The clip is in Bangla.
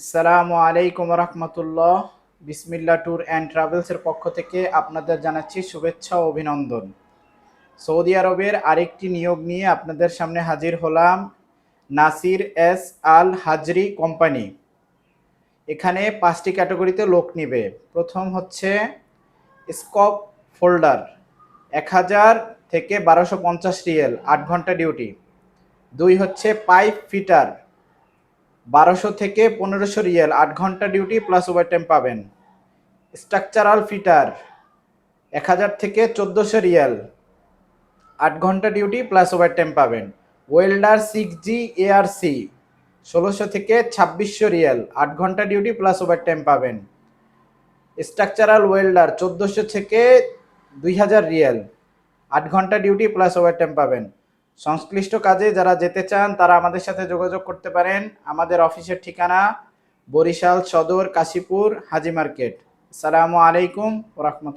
আসসালামু আলাইকুম রহমতুল্লাহ। বিসমিল্লা ট্যুর অ্যান্ড ট্রাভেলসের পক্ষ থেকে আপনাদের জানাচ্ছি শুভেচ্ছা ও অভিনন্দন। সৌদি আরবের আরেকটি নিয়োগ নিয়ে আপনাদের সামনে হাজির হলাম Nasir S Al Hajri company. এখানে পাঁচটি ক্যাটাগরিতে লোক নিবে। প্রথম হচ্ছে স্কপ ফোল্ডার, এক হাজার থেকে বারোশো পঞ্চাশ রিয়েল, আট ঘণ্টা ডিউটি। দুই হচ্ছে পাইপ ফিটার বারোশো থেকে পনেরোশো রিয়েল, আট ঘণ্টা ডিউটি প্লাস ওভারটাইম পাবেন। স্ট্রাকচারাল ফিটার এক হাজার থেকে চোদ্দোশো রিয়েল, আট ঘণ্টা ডিউটি প্লাস ওভারটাইম পাবেন। ওয়েল্ডার সিক্স জি এআরসি ষোলোশো থেকে ছাব্বিশশো রিয়েল, আট ঘণ্টা ডিউটি প্লাস ওভারটাইম পাবেন। স্ট্রাকচারাল ওয়েল্ডার চোদ্দোশো থেকে দুই হাজার রিয়েল, আট ঘণ্টা ডিউটি প্লাস ওভারটাইম পাবেন। সংশ্লিষ্ট কাজে যারা যেতে চান, তারা আমাদের সাথে যোগাযোগ করতে পারেন। আমাদের অফিসের ঠিকানা বরিশাল সদর কাশীপুর হাজি মার্কেট। সালামু আলাইকুম রহমত